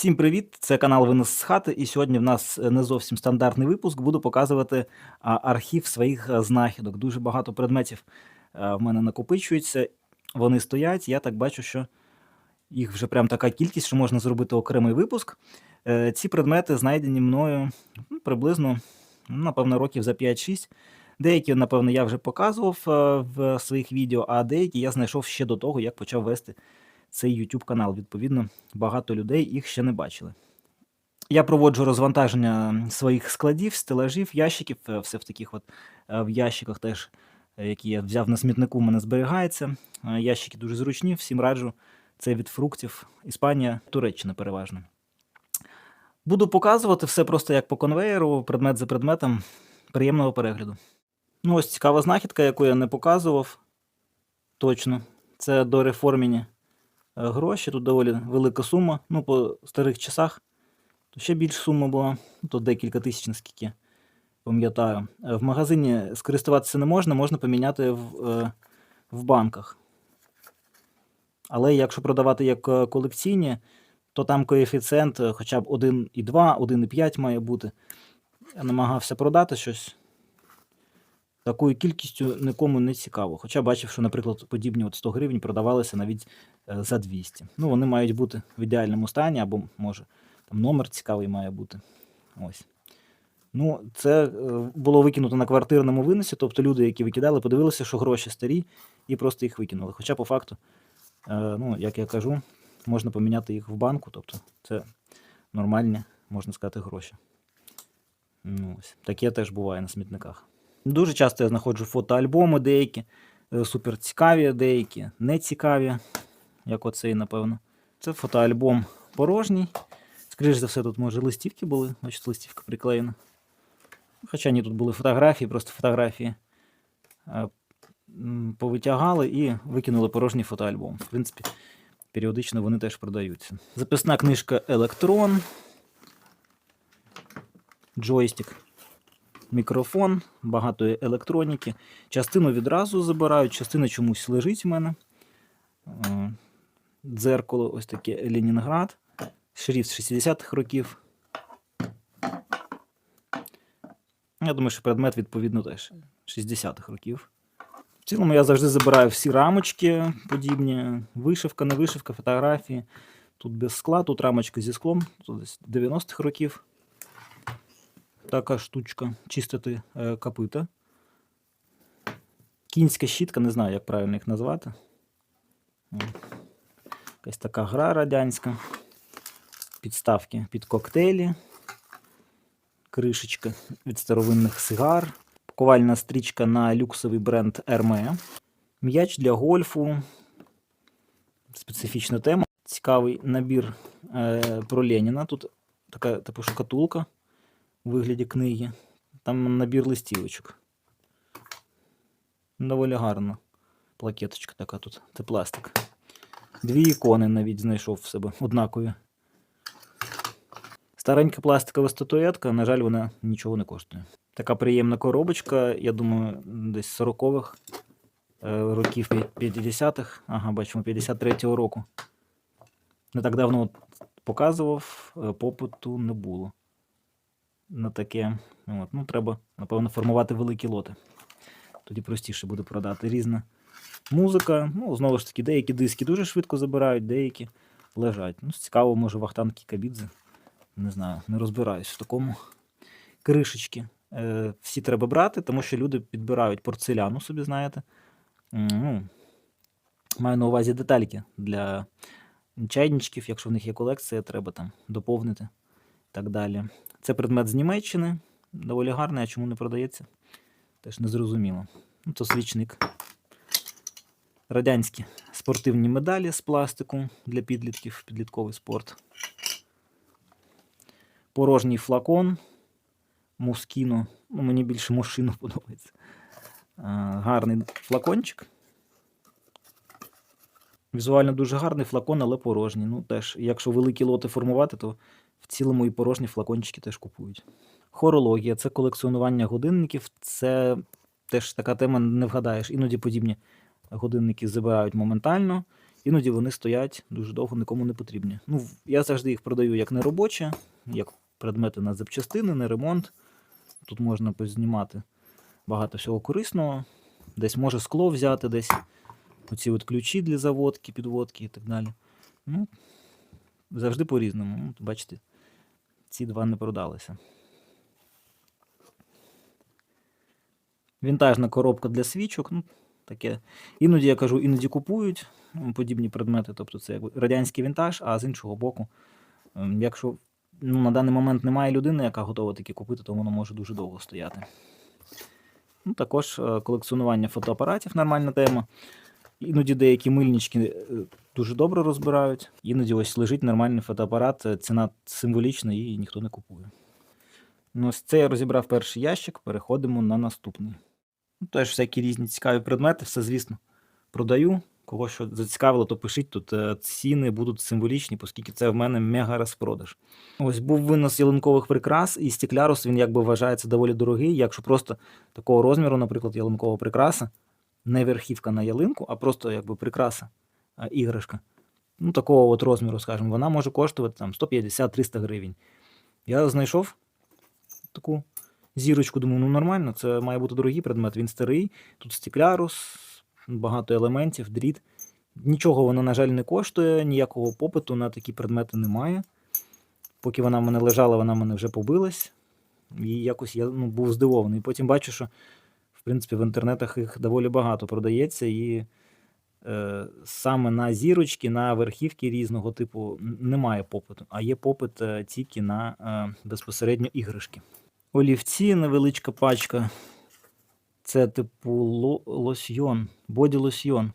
Всім привіт! Це канал Винос з хати, і сьогодні в нас е, не зовсім стандартний випуск. Буду показувати архів своїх е, знахідок. Дуже багато предметів е, в мене накопичується. Вони стоять. Я так бачу, що їх вже прям така кількість, що можна зробити окремий випуск. Ці предмети знайдені мною ну, приблизно, напевно, років за 5-6. Деякі, напевно, я вже показував в своїх відео, а деякі я знайшов ще до того, як почав вести цей YouTube канал. Відповідно, багато людей їх ще не бачили. Я проводжу розвантаження своїх складів, стелажів, ящиків. е, Все в таких от е, в ящиках теж, е, які я взяв на смітнику, у мене зберігається. Ящики дуже зручні, всім раджу. Це від фруктів. Іспанія, Туреччина переважно. Буду показувати все просто як по конвеєру, предмет за предметом. Приємного перегляду. Ну, ось цікава знахідка, яку я не показував. Точно. Це до реформіні гроші. Тут доволі велика сума. Ну, по старих часах то ще більша сума була. Ну, То декілька тисяч, наскільки пам'ятаю. Е, В магазині скористуватися не можна, можна поміняти в, е, в банках. Але якщо продавати як е, колекційні, то там коефіцієнт е, хоча б 1,2, 1,5 має бути. Я намагався продати щось. Такою кількістю нікому не цікаво. Хоча бачив, що, наприклад, подібні от 100 гривень продавалися навіть е, за 200. Ну, вони мають бути в ідеальному стані, або, може, там номер цікавий має бути. Ось. Ну, це е, було викинуто на квартирному виносі, тобто люди, які викидали, подивилися, що гроші старі, і просто їх викинули. Хоча, по факту, е, ну, як я кажу, можна поміняти їх в банку, тобто це нормальні, можна сказати, гроші. Ну, ось. Таке теж буває на смітниках. Дуже часто я знаходжу фотоальбоми деякі, е, супер цікаві, деякі не цікаві, як оцей, напевно. Це фотоальбом порожній. Скоріше за все, тут, може, листівки були, бачите, листівка приклеєна. Хоча ні, тут були фотографії, просто фотографії е, повитягали і викинули порожній фотоальбом. В принципі, періодично вони теж продаються. Записна книжка Електрон, джойстик мікрофон, багато електроніки. Частину відразу забирають, частина чомусь лежить в мене. Е, Дзеркало, ось таке Ленінград. Шрифт 60-х років. Я думаю, що предмет, відповідно, теж 60-х років. В цілому я завжди забираю всі рамочки подібні. Вишивка, не вишивка, фотографії. Тут без скла, тут рамочка зі склом, тут десь 90-х років така штучка чистити е, копита. Кінська щітка, не знаю, як правильно їх назвати. Якась така гра радянська. Підставки під коктейлі. Кришечка від старовинних сигар. Пакувальна стрічка на люксовий бренд Hermé. М'яч для гольфу. Специфічна тема. Цікавий набір е, про Леніна. Тут така типу шкатулка вигляді книги. Там набір листівочок. Доволі гарно. Плакеточка така тут. Це пластик. Дві ікони навіть знайшов в себе однакові. Старенька пластикова статуетка, на жаль, вона нічого не коштує. Така приємна коробочка, я думаю, десь 40-х е, років 50-х. Ага, бачимо, 53-го року. Не так давно показував, е, попиту не було на таке. От. Ну, треба, напевно, формувати великі лоти. Тоді простіше буде продати різна музика. Ну, знову ж таки, деякі диски дуже швидко забирають, деякі лежать. Ну, цікаво, може, Вахтанг Кікабідзе. Не знаю, не розбираюсь в такому. Кришечки. Е, всі треба брати, тому що люди підбирають порцеляну собі, знаєте. Ну, маю на увазі детальки для чайничків, якщо в них є колекція, треба там доповнити і так далі. Це предмет з Німеччини. Доволі гарний, а чому не продається? Теж не зрозуміло. Ну, то свічник. Радянські спортивні медалі з пластику для підлітків, підлітковий спорт. Порожній флакон. Мускіно. Ну, мені більше мушино подобається. Гарний флакончик. Візуально дуже гарний флакон, але порожній. Ну, теж, якщо великі лоти формувати, то цілому і порожні флакончики теж купують. Хорологія це колекціонування годинників. Це теж така тема, не вгадаєш. Іноді подібні годинники забирають моментально, Іноді вони стоять дуже довго, нікому не потрібні. Ну, я завжди їх продаю як неробочі, як предмети на запчастини, на ремонт. Тут можна познімати багато всього корисного. Десь може скло взяти, десь оці от ключі для заводки, підводки і так далі. Ну, завжди по-різному. Ну, бачите, ці два не продалися. Вінтажна коробка для свічок. Ну, таке. Іноді я кажу, іноді купують подібні предмети. Тобто це радянський вінтаж, а з іншого боку, якщо ну, на даний момент немає людини, яка готова такі купити, то воно може дуже довго стояти. Ну, також е, колекціонування фотоапаратів нормальна тема. Іноді деякі мильнички е, дуже добре розбирають. Іноді ось лежить нормальний фотоапарат, е, ціна символічна і ніхто не купує. Ну, ось це я розібрав перший ящик, переходимо на наступний. Ну, теж всякі різні цікаві предмети, все, звісно, продаю. Кого що зацікавило, то пишіть тут е, ціни будуть символічні, оскільки це в мене мега розпродаж. Ось був винос ялинкових прикрас, і стеклярус він якби вважається доволі дорогий. Якщо просто такого розміру, наприклад, ялинкова прикраса, не верхівка на ялинку, а просто якби прикраса, іграшка. Ну, такого от розміру, скажімо, вона може коштувати там 150-300 гривень. Я знайшов таку зірочку, думаю, ну нормально, це має бути дорогий предмет. Він старий, тут стеклярус, багато елементів, дріт. Нічого воно, на жаль, не коштує, ніякого попиту на такі предмети немає. Поки вона в мене лежала, вона в мене вже побилась. І якось я ну, був здивований. Потім бачу, що в принципі в інтернетах їх доволі багато продається, і саме на зірочки, на верхівки різного типу немає попиту, а є попит е, тільки на е, безпосередньо іграшки. Олівці, невеличка пачка. Це типу лосьйон, боді лосьйон.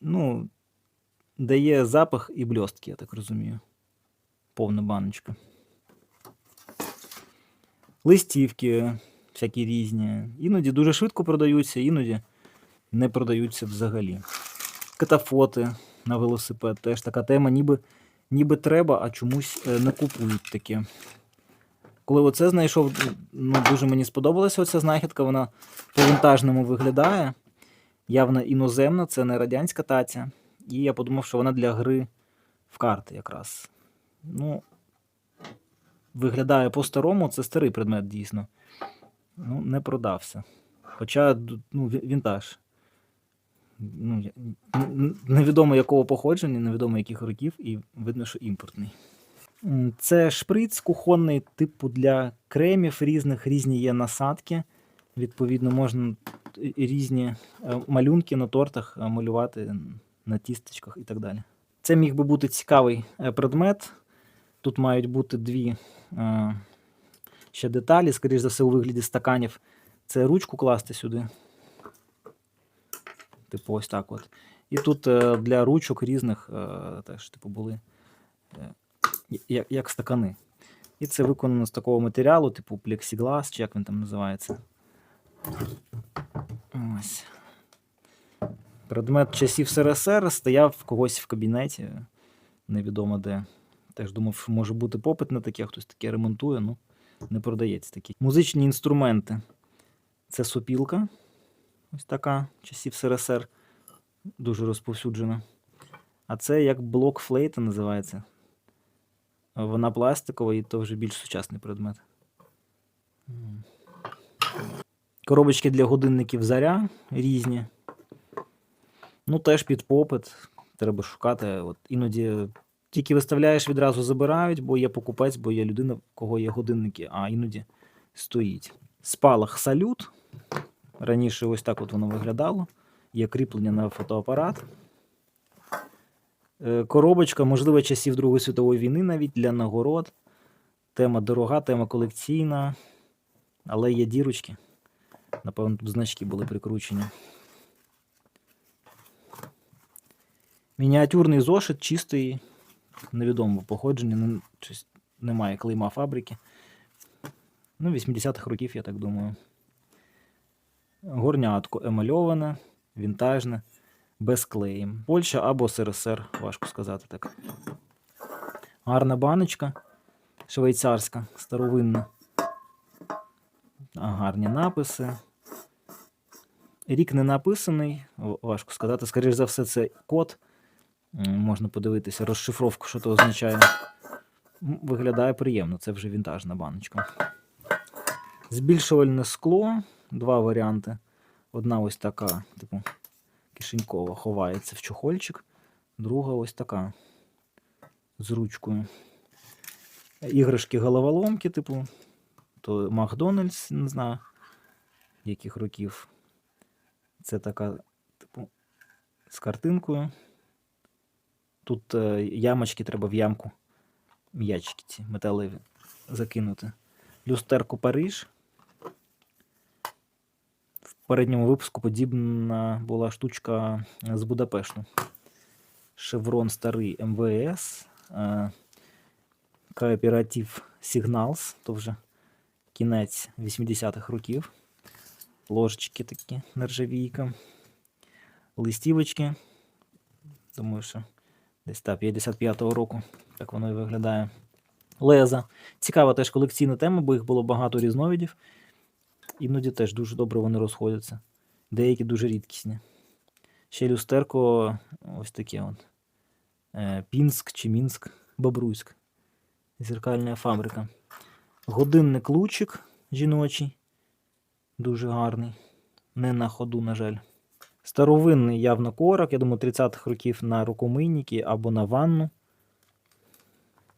Ну, дає запах і бльостки, я так розумію. Повна баночка. Листівки всякі різні. Іноді дуже швидко продаються, іноді не продаються взагалі. Катафоти на велосипед теж така тема, ніби, ніби треба, а чомусь е, не купують таке. Коли оце знайшов, ну, дуже мені сподобалася оця знахідка, вона по-вінтажному виглядає. Явно іноземна, це не радянська таця. І я подумав, що вона для гри в карти якраз. Ну, виглядає по-старому, це старий предмет дійсно. Ну, не продався. Хоча ну, вінтаж. Ну, невідомо якого походження, невідомо яких років, і видно, що імпортний. Це шприц кухонний, типу для кремів різних, різні є насадки. Відповідно, можна різні е, малюнки на тортах е, малювати на тістечках і так далі. Це міг би бути цікавий е, предмет. Тут мають бути дві ще деталі, скоріш за все, у вигляді стаканів. Це ручку класти сюди. Типу, ось так от. І тут е, для ручок різних е, теж, типу, були е, як, стакани. І це виконано з такого матеріалу, типу плексіглас, чи як він там називається. Ось. Предмет часів СРСР стояв в когось в кабінеті, невідомо де. Теж думав, може бути попит на таке, хтось таке ремонтує, ну не продається такі. Музичні інструменти. Це сопілка. Ось така часів СРСР. Дуже розповсюджена. А це як блок флейта називається. Вона пластикова і то вже більш сучасний предмет. Коробочки для годинників заря різні. Ну, теж під попит. Треба шукати. От іноді тільки виставляєш, відразу забирають, бо є покупець, бо є людина, в кого є годинники, а іноді стоїть. Спалах салют. Раніше ось так от воно виглядало. Є кріплення на фотоапарат. Е, Коробочка, можливо, часів Другої світової війни навіть для нагород. Тема дорога, тема колекційна, але є дірочки. Напевно, тут значки були прикручені. Мініатюрний зошит, чистий, невідомого походження, щось немає клейма фабрики. Ну, 80-х років, я так думаю. Горнятко емальоване, вінтажне, без клеєм. Польща або СРСР, важко сказати так. Гарна баночка, швейцарська, старовинна. Гарні написи. Рік не написаний, важко сказати. Скоріш за все, це код. Можна подивитися розшифровку, що це означає. Виглядає приємно, це вже вінтажна баночка. Збільшувальне скло, два варіанти. Одна ось така, типу, кишенькова, ховається в чохольчик. Друга ось така з ручкою. Іграшки головоломки, типу, то Макдональдс, не знаю, яких років. Це така, типу, з картинкою. Тут е, ямочки треба в ямку. М'ячики ці металеві закинути. Люстерко Париж. Передньому випуску подібна була штучка з Будапешту. Шеврон старий МВС. е, Кооператив Signals, то вже кінець 80-х років. Ложечки такі, нержавійка. Листівочки. Думаю, що десь так, 55-го року. Так воно і виглядає. Леза. Цікава теж колекційна тема, бо їх було багато різновидів. Іноді теж дуже добре вони розходяться. Деякі дуже рідкісні. Ще люстерко ось таке от. Е, Пінськ чи Мінськ, Бобруйськ. Зеркальна фабрика. Годинник лучик жіночий. Дуже гарний. Не на ходу, на жаль. Старовинний явно корок, я думаю, 30-х років на рукомийники або на ванну.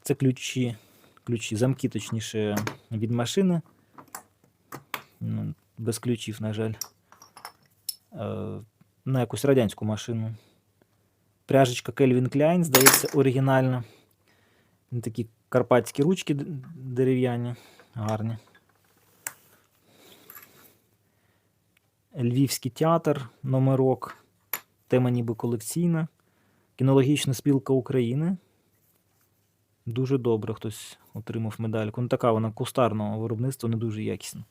Це ключі, ключі, замки, точніше, від машини. Ну, без ключів, на жаль. Е, на якусь радянську машину. Пряжечка Calvin Klein, здається, оригінальна. Такі карпатські ручки дерев'яні, гарні. Львівський театр, номерок. Тема ніби колекційна. Кінологічна спілка України. Дуже добре хтось отримав медальку. Ну, така вона кустарного виробництва, не дуже якісна.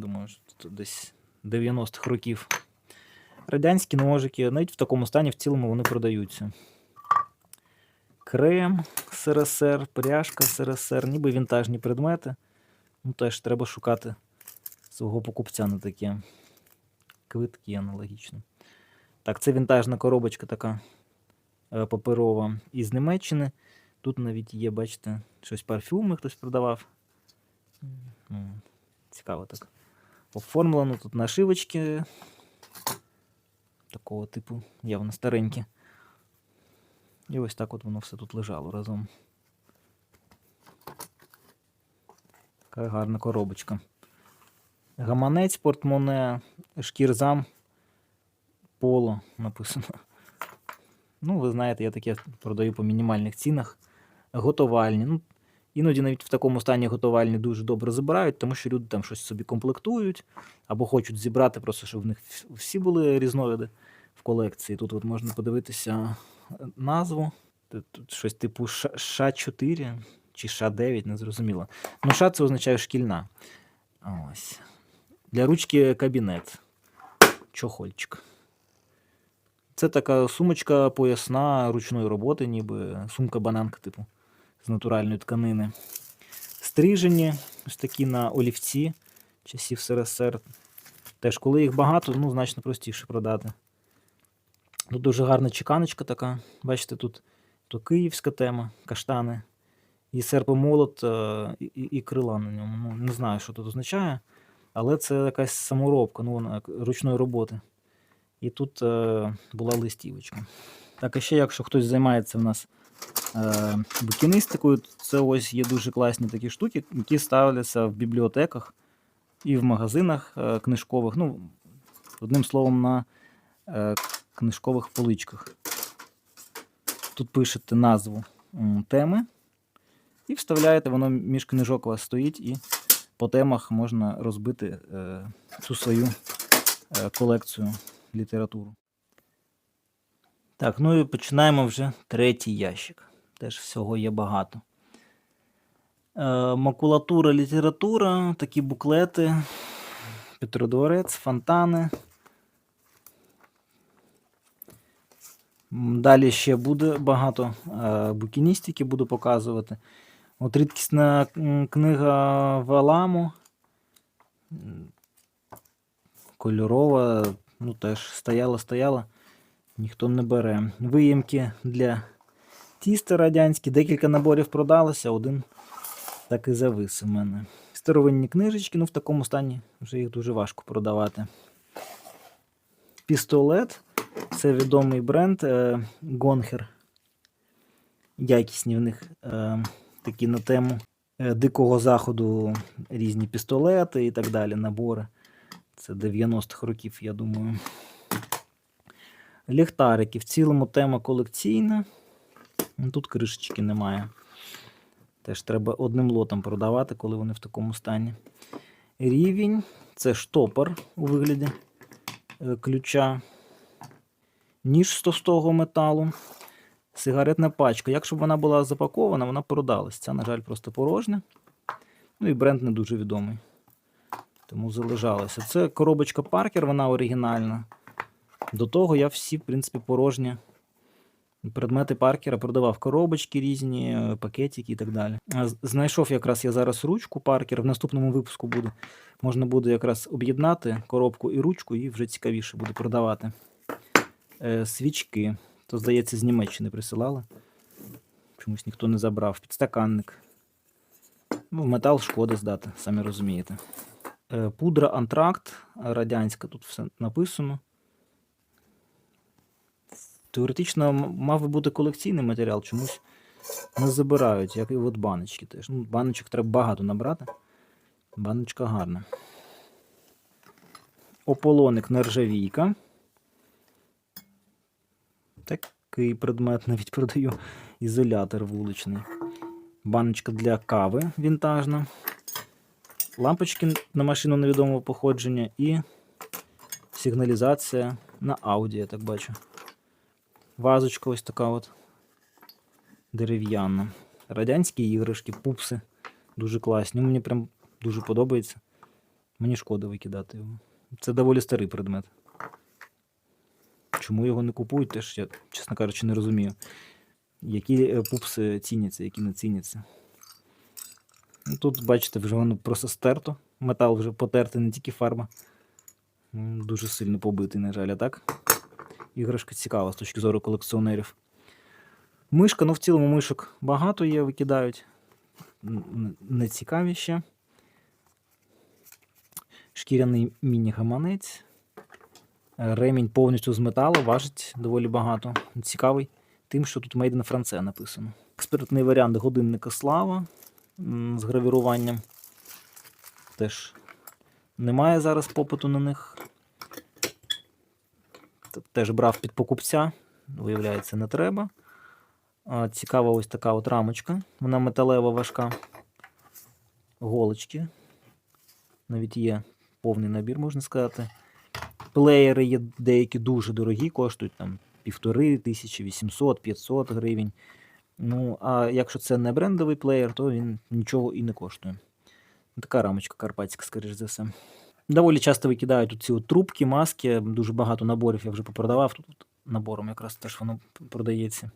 Думаю, що тут десь 90-х років. Радянські ножики, навіть в такому стані в цілому вони продаються. Крем СРСР, пряжка СРСР, ніби вінтажні предмети. Ну, теж треба шукати свого покупця на таке. Квитки аналогічно. Так, це вінтажна коробочка така е, паперова із Німеччини. Тут навіть є, бачите, щось парфюми хтось продавав. Цікаво так. Оформлено тут нашивочки. Такого типу, явно старенькі. І ось так от воно все тут лежало разом. Така гарна коробочка. Гаманець, портмоне, шкірзам, поло написано. Ну, ви знаєте, я таке продаю по мінімальних цінах. Готовальні. Ну, іноді навіть в такому стані готовальні дуже добре забирають, тому що люди там щось собі комплектують або хочуть зібрати, просто щоб в них всі були різновиди в колекції. Тут от можна подивитися е, назву. Тут, щось типу Ш- Ш4 чи Ш9, не зрозуміло. Ну, Ш це означає шкільна. Ось. Для ручки кабінет. Чохольчик. Це така сумочка поясна ручної роботи, ніби сумка-бананка, типу, з натуральної тканини. Стрижені, ось такі на олівці часів СРСР. Теж, коли їх багато, ну, значно простіше продати. Тут дуже гарна чеканочка така. Бачите, тут то київська тема, каштани. І серпомолот, е, і, і, і крила на ньому. Ну, не знаю, що тут означає, але це якась саморобка, ну, вона ручної роботи. І тут е, була листівочка. Так, а ще, якщо хтось займається в нас букіністикою, це ось є дуже класні такі штуки, які ставляться в бібліотеках і в магазинах е, книжкових. Ну, одним словом, на е, книжкових поличках. Тут пишете назву теми і вставляєте, воно між книжок у вас стоїть, і по темах можна розбити е, цю свою е, колекцію літературу. Так, ну і починаємо вже третій ящик. Теж всього є багато. Е, макулатура, література, такі буклети, Петродворець, фонтани. Далі ще буде багато е, букіністики, буду показувати. От рідкісна книга Валаму. Кольорова, ну теж стояла, стояла, ніхто не бере. Виємки для тіста радянські, декілька наборів продалося, один так і завис у мене. Старовинні книжечки, ну в такому стані вже їх дуже важко продавати. Пістолет це відомий бренд е, Гонхер. Якісні в них е, такі на тему е, дикого заходу різні пістолети і так далі, набори. Це 90-х років, я думаю. Ліхтарики. В цілому тема колекційна. Ну, Тут кришечки немає. Теж треба одним лотом продавати, коли вони в такому стані. Рівень це штопор у вигляді е, ключа. Ніж з товстого металу. Сигаретна пачка. Якщо б вона була запакована, вона продалась. Ця, на жаль, просто порожня. Ну і бренд не дуже відомий. Тому залежалося. Це коробочка Паркер, вона оригінальна. До того я всі, в принципі, порожні предмети Паркера продавав коробочки різні, е, пакетики і так далі. Знайшов якраз я зараз ручку Паркер. В наступному випуску буде. Можна буде якраз об'єднати коробку і ручку, і вже цікавіше буде продавати. Е, свічки. То, здається, з Німеччини присилали. Чомусь ніхто не забрав. Підстаканник. Ну, метал шкода здати, самі розумієте. Е, Пудра Антракт радянська, тут все написано. Теоретично мав би бути колекційний матеріал, чомусь не забирають, як і от баночки теж. Ну, баночок треба багато набрати. Баночка гарна. Ополоник нержавійка. Такий предмет навіть продаю. Ізолятор вуличний. Баночка для кави вінтажна. Лампочки на машину невідомого походження і сигналізація на Audi, я так бачу. Вазочка ось така от дерев'яна. Радянські іграшки, пупси. Дуже класні. Мені прям дуже подобається. Мені шкода викидати його. Це доволі старий предмет. Чому його не купують, теж я, чесно кажучи, не розумію. Які е, пупси ціняться, які не ціняться. Ну, Тут, бачите, вже воно просто стерто. Метал вже потертий, не тільки фарба. Дуже сильно побитий, на жаль, а так. Іграшка цікава з точки зору колекціонерів. Мишка, ну в цілому мишок багато є, викидають. Не ще. Шкіряний міні-гаманець. Ремінь повністю з металу, важить доволі багато. Цікавий тим, що тут Made in France написано. Експертний варіант годинника Слава з гравіруванням. Теж немає зараз попиту на них. Теж брав під покупця, виявляється, не треба. Цікава ось така от рамочка. Вона металева важка. Голочки. Навіть є повний набір, можна сказати. Плеєри є деякі дуже дорогі, коштують там півтори тисячі, 800, 500 гривень. Ну, а якщо це не брендовий плеєр, то він нічого і не коштує. Така рамочка карпатська, скоріш за все. Доволі часто викидають ці трубки, маски, дуже багато наборів я вже попродавав. Тут от набором якраз теж воно продається.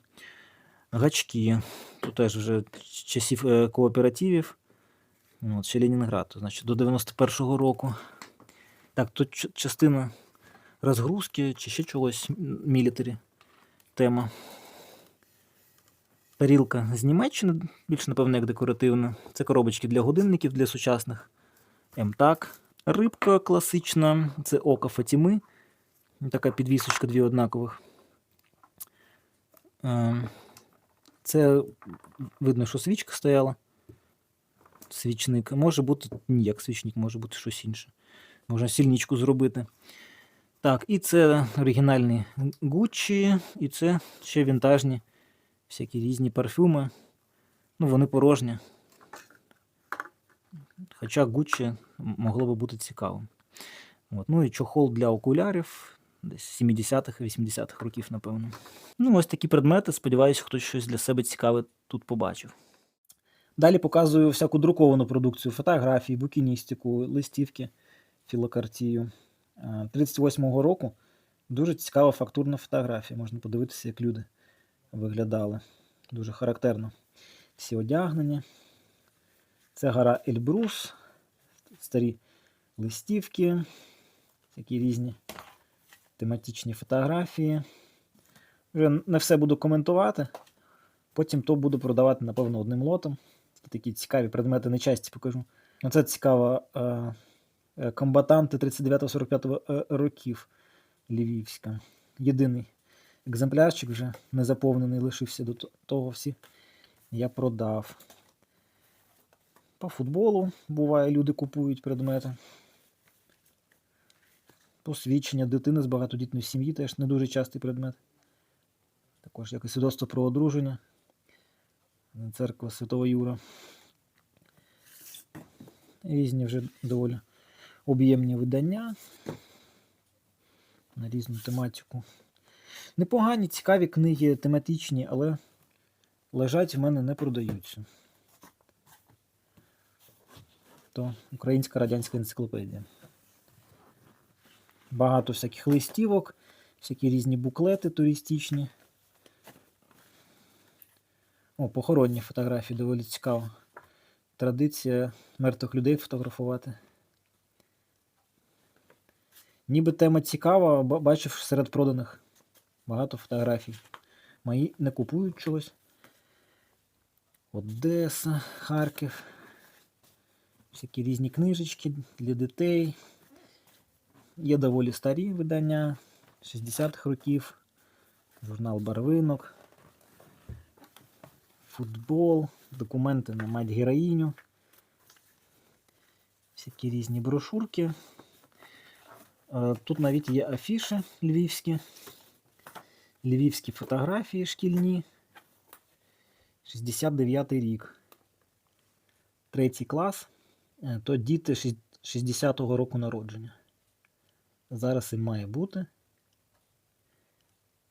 Гачки. Тут теж вже часів е, кооперативів. Ну, От, ще Ленінград, значить, до 91-го року. Так, тут частина розгрузки чи ще чогось мілітарі тема. Тарілка з Німеччини, більш, напевно, як декоративна. Це коробочки для годинників, для сучасних. МТАК. Рибка класична, це око Фатіми. Така підвісочка дві однакових. Е, Це видно, що свічка стояла. Свічник. Може бути ніяк свічник, може бути щось інше. Можна сільничку зробити. Так, і це оригінальні Gucci, і це ще вінтажні всякі різні парфюми. Ну, вони порожні. Хоча Gucci могло би бути цікавим. От. Ну і чохол для окулярів десь 70-х, 80-х років, напевно. Ну, ось такі предмети. Сподіваюся, хтось щось для себе цікаве тут побачив. Далі показую всяку друковану продукцію, фотографії, букіністику, листівки, філокартію. Е, 38-го року дуже цікава фактурна фотографія. Можна подивитися, як люди виглядали. Дуже характерно. Всі одягнені. Це гора Ельбрус, старі листівки, Такі різні тематичні фотографії. Вже не все буду коментувати. Потім то буду продавати, напевно, одним лотом. Такі цікаві предмети нечасті покажу. Оце цікаво. е, е, Комбатанти 39-45 е, років Львівська. Єдиний екземплярчик вже не заповнений, лишився до того всі. Я продав. По футболу буває, люди купують предмети. Посвідчення дитини з багатодітної сім'ї теж не дуже частий предмет. Також якось свідоцтво про одруження. Церква Святого Юра. Різні вже доволі об'ємні видання на різну тематику. Непогані, цікаві книги тематичні, але лежать в мене не продаються. То Українська радянська енциклопедія. Багато всяких листівок, всякі різні буклети туристичні. О, похоронні фотографії доволі цікаво. Традиція мертвих людей фотографувати. Ніби тема цікава, бачив серед проданих багато фотографій. Мої не купують чогось. Одеса, Харків. Всякі різні книжечки для дітей. Є доволі старі видання 60-х років. Журнал Барвинок. Футбол, документи на мать героїню. Всякі різні брошурки. Е, Тут навіть є афіши львівські. Львівські фотографії шкільні. 69 рік. Третій клас. Е, То діти 60-го року народження. Зараз їм має бути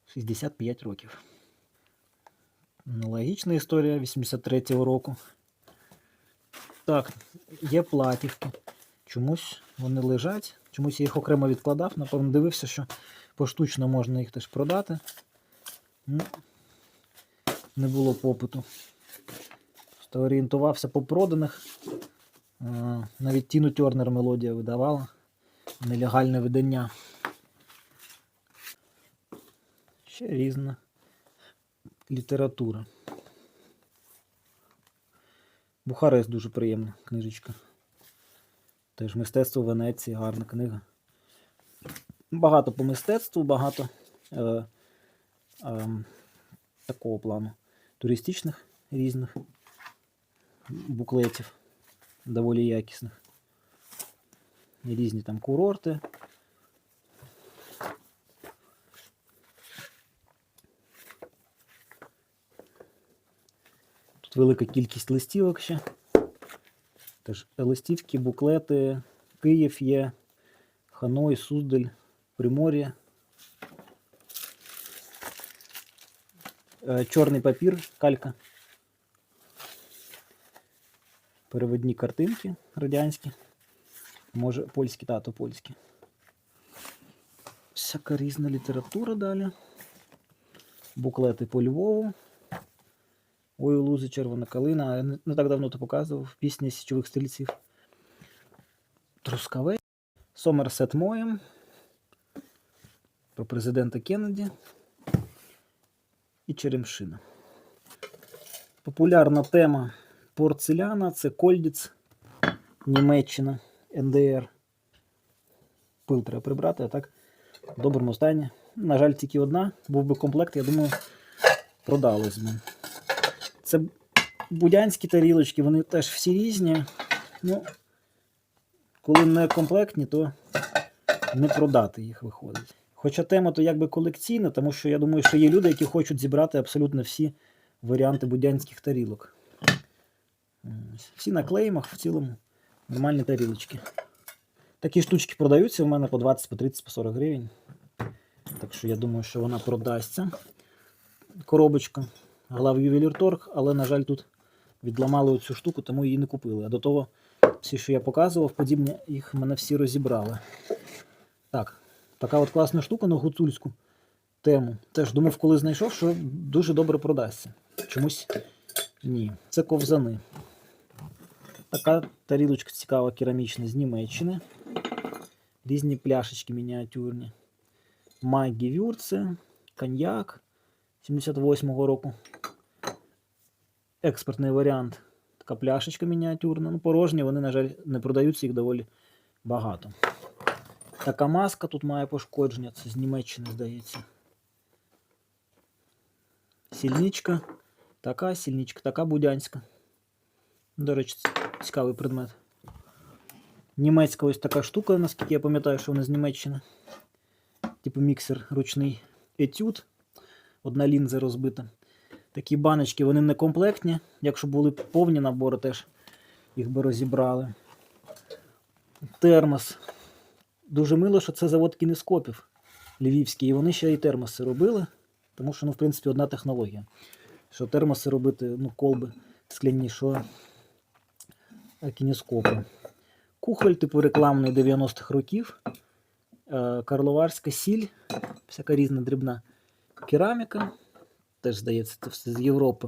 65 років. Аналогічна історія 83-го року. Так, є платівки. Чомусь вони лежать. Чомусь я їх окремо відкладав. Напевно, дивився, що поштучно можна їх теж продати. Ну, не було попиту. Орієнтувався по проданих. А, Навіть Тіну Тернер мелодія видавала. Нелегальне видання. Ще різна література. Бухарест дуже приємна книжечка. Теж мистецтво Венеції, гарна книга. Багато по мистецтву, багато е, е, такого плану. Туристичних різних буклетів, доволі якісних. Різні там курорти. Тут велика кількість листівок ще. Теж листівки, буклети, Київ є, Ханой, Суздаль, Примор'я. Е, Чорний папір, калька. Переводні картинки радянські. Може, польські, тато польські. Всяка різна література далі. Буклети по Львову. Ой, у лузи червона калина. Я не, так давно то показував. Пісня січових стрільців. Трускавець. Сомерсет Моєм. Про президента Кеннеді. І Черемшина. Популярна тема порцеляна це Кольдіц, Німеччина, НДР. Пил треба прибрати, а так в доброму стані. На жаль, тільки одна. Був би комплект, я думаю, продалось би. Це будянські тарілочки, вони теж всі різні. Ну, коли не комплектні, то не продати їх виходить. Хоча тема то якби колекційна, тому що я думаю, що є люди, які хочуть зібрати абсолютно всі варіанти будянських тарілок. Всі на клеймах, в цілому нормальні тарілочки. Такі штучки продаються у мене по 20, по 30, по 40 гривень. Так що я думаю, що вона продасться. Коробочка. Глав ювелірторг, але, на жаль, тут відламали оцю штуку, тому її не купили. А до того, всі, що я показував, подібні, їх мене всі розібрали. Так, така от класна штука на гуцульську тему. Теж думав, коли знайшов, що дуже добре продасться. Чомусь ні. Це ковзани. Така тарілочка цікава керамічна з Німеччини. Різні пляшечки мініатюрні. Майгі Вюрце, коньяк 78-го року. Експортний варіант. Така пляшечка мініатюрна. Ну, порожні, вони, на жаль, не продаються, їх доволі багато. Така маска тут має пошкодження, це з Німеччини, здається. Сільничка. Така сільничка, така будянська. До речі, цікавий предмет. Німецька ось така штука, наскільки я пам'ятаю, що вона з Німеччини. Типу міксер ручний етюд. Одна лінза розбита. Такі баночки, вони не комплектні. Якщо були повні набори, теж їх би розібрали. Термос. Дуже мило, що це завод кінескопів львівський. І вони ще і термоси робили, тому що, ну, в принципі, одна технологія. Що термоси робити, ну, колби скляні, що кінескопи. Кухоль, типу рекламний 90-х років. Е, Карловарська сіль, всяка різна дрібна кераміка. Теж, здається, це все з Європи.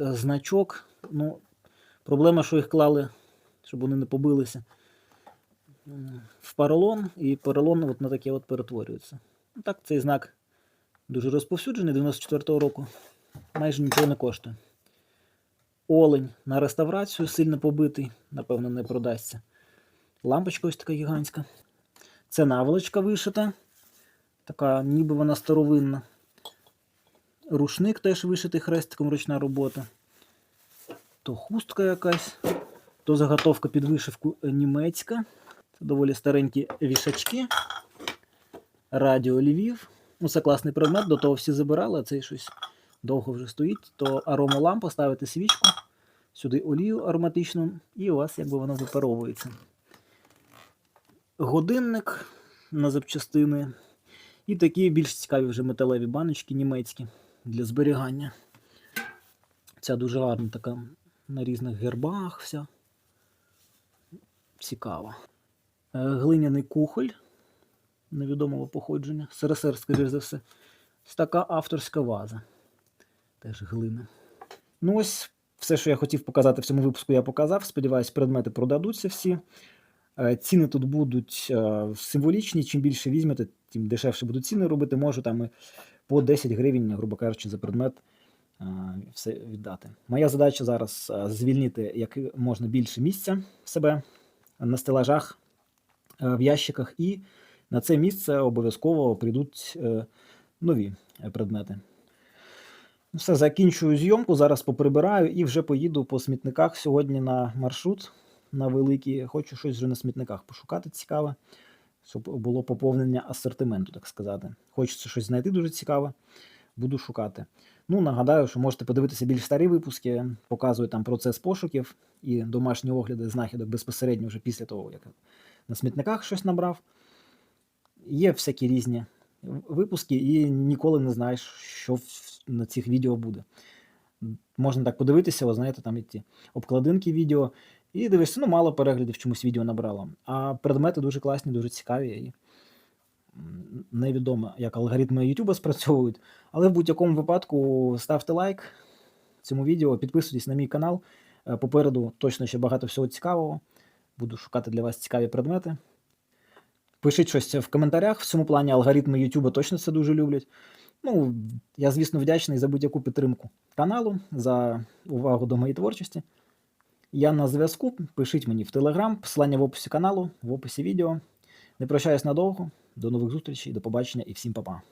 Е, Значок. Ну, проблема, що їх клали, щоб вони не побилися. В поролон, і поролон от на таке от перетворюється. Так, цей знак дуже розповсюджений 94-го року. Майже нічого не коштує. Олень на реставрацію сильно побитий, напевно, не продасться. Лампочка ось така гігантська. Це наволочка вишита. Така, ніби вона старовинна. Рушник теж вишитий хрестиком ручна робота. То хустка якась, то заготовка під вишивку німецька. Це доволі старенькі вішачки. Радіо Львів. Ну, це класний предмет, до того всі забирали, а цей щось довго вже стоїть. То аромалампа, ставите свічку, сюди олію ароматичну, і у вас якби воно випаровується. Годинник на запчастини. І такі більш цікаві вже металеві баночки німецькі для зберігання. Ця дуже гарна така на різних гербах вся. Цікаво. Е, Глиняний кухоль невідомого походження. СРСР, скоріш за все. Така авторська ваза. Теж глина. Ну ось все, що я хотів показати в цьому випуску, я показав. Сподіваюсь, предмети продадуться всі. Е, Ціни тут будуть е, символічні. Чим більше візьмете, тим дешевше будуть ціни робити. Можу там і по 10 гривень, грубо кажучи, за предмет е, все віддати. Моя задача зараз звільнити як можна більше місця себе на стелажах, в ящиках, і на це місце обов'язково прийдуть нові предмети. Ну, Все, закінчую зйомку, зараз поприбираю і вже поїду по смітниках сьогодні на маршрут на великий. Хочу щось вже на смітниках пошукати цікаве, щоб було поповнення асортименту, так сказати. Хочеться щось знайти дуже цікаве, буду шукати. Ну, нагадаю, що можете подивитися більш старі випуски, показую там процес пошуків і домашні огляди знахідок безпосередньо вже після того, як на смітниках щось набрав. Є всякі різні випуски, і ніколи не знаєш, що на цих відео буде. Можна так подивитися, ви знаєте, там і ті обкладинки відео, і дивишся, ну, мало переглядів чомусь відео набрало. А предмети дуже класні, дуже цікаві. І невідомо, як алгоритми YouTube спрацьовують. Але в будь-якому випадку ставте лайк цьому відео, підписуйтесь на мій канал. Е, Попереду точно ще багато всього цікавого. Буду шукати для вас цікаві предмети. Пишіть щось в коментарях. В цьому плані алгоритми YouTube точно це дуже люблять. Ну, я, звісно, вдячний за будь-яку підтримку каналу, за увагу до моєї творчості. Я на зв'язку. Пишіть мені в Телеграм, посилання в описі каналу, в описі відео. Не прощаюсь надовго. До нових зустрічей, до побачення і всім па-па.